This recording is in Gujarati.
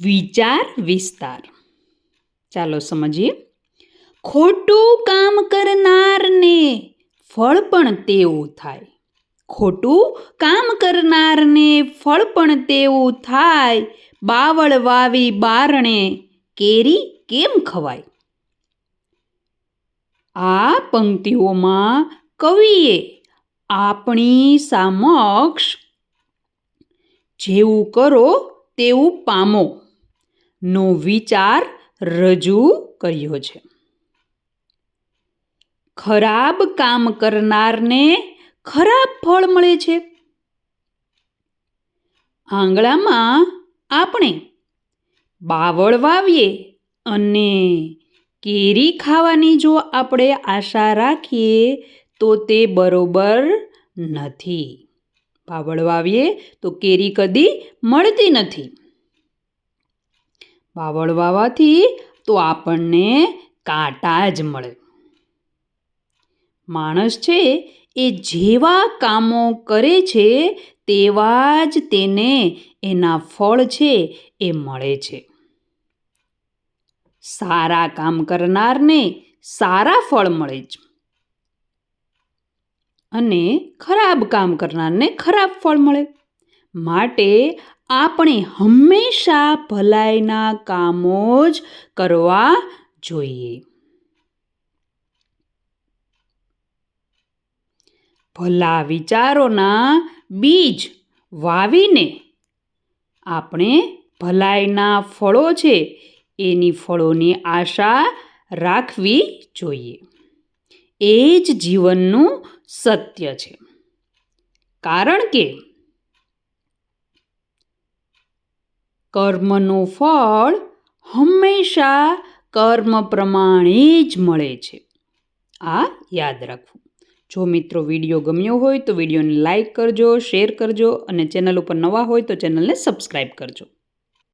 વિચાર, વિસ્તાર. ચાલો સમજીએ. ખોટું કામ કરનારને ફળ પણ તેવું થાય. ખોટું કામ કરનારને ફળ પણ તેવું થાય. બાવળ વાવી બારણે કેરી કેમ ખવાય? આ પંક્તિઓમાં કવિએ આપણી સમક્ષ જેવું કરો તેવું પામો. નો વિચાર રજૂ કર્યો છે. ખરાબ કામ કરનારને ખરાબ ફળ મળે છે. આંગળામાં આપણે બાવળ વાવીએ અને કેરી ખાવાની જો આપણે આશા રાખીએ, તો તે બરોબર નથી. બાવળ વાવીએ તો કેરી કદી મળતી નથી. બાવળ વાવાથી તો આપણને કાંટા જ મળે. માણસ છે એ જેવા કામો કરે છે તેવા જ તેને એના ફળ છે એ મળે છે. સારા કામ કરનારને સારા ફળ મળે છે અને ખરાબ કામ કરનારને ખરાબ ફળ મળે. માટે આપણે હંમેશા ભલાઈના કામો જ કરવા જોઈએ. ભલા વિચારોના બીજ વાવીને આપણે ભલાઈના ફળો છે, એની ફળોની આશા રાખવી જોઈએ. એ જ જીવનનું સત્ય છે. કારણ કે કર્મનું ફળ હંમેશા કર્મ પ્રમાણે જ મળે છે. આ યાદ રાખવું. જો મિત્રો વીડિયો ગમ્યો હોય તો વિડીયોને લાઈક કરજો, શેર કરજો અને ચેનલ ઉપર નવા હોય તો ચેનલને સબસ્ક્રાઈબ કરજો.